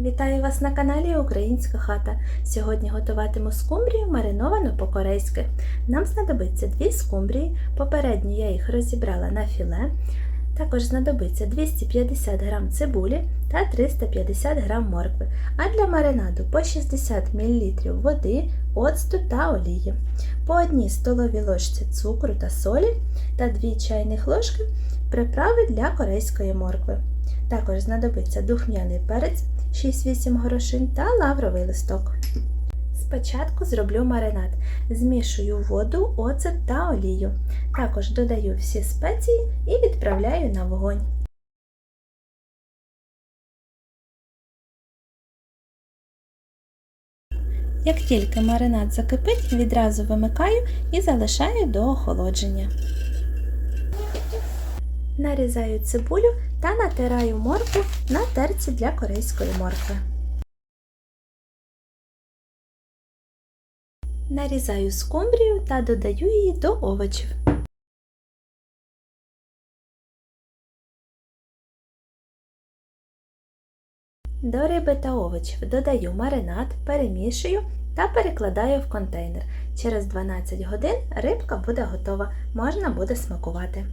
Вітаю вас на каналі Українська хата. Сьогодні готуватиму скумбрію мариновану по-корейськи. Нам знадобиться дві скумбрії. Попередньо я їх розібрала на філе. Також знадобиться 250 г цибулі та 350 г моркви, а для маринаду по 60 мл води, оцту та олії, по 1 столовій ложці цукру та солі та 2 чайних ложки приправи для корейської моркви. Також знадобиться духмяний перець 6-8 горошин та лавровий листок. Спочатку зроблю маринад. Змішую воду, оцет та олію. Також додаю всі спеції і відправляю на вогонь. Як тільки маринад закипить, відразу вимикаю і залишаю до охолодження. Нарізаю цибулю та натираю моркву на терці для корейської моркви. Нарізаю скумбрію та додаю її до овочів. До риби та овочів додаю маринад, перемішую та перекладаю в контейнер. Через 12 годин рибка буде готова, можна буде смакувати.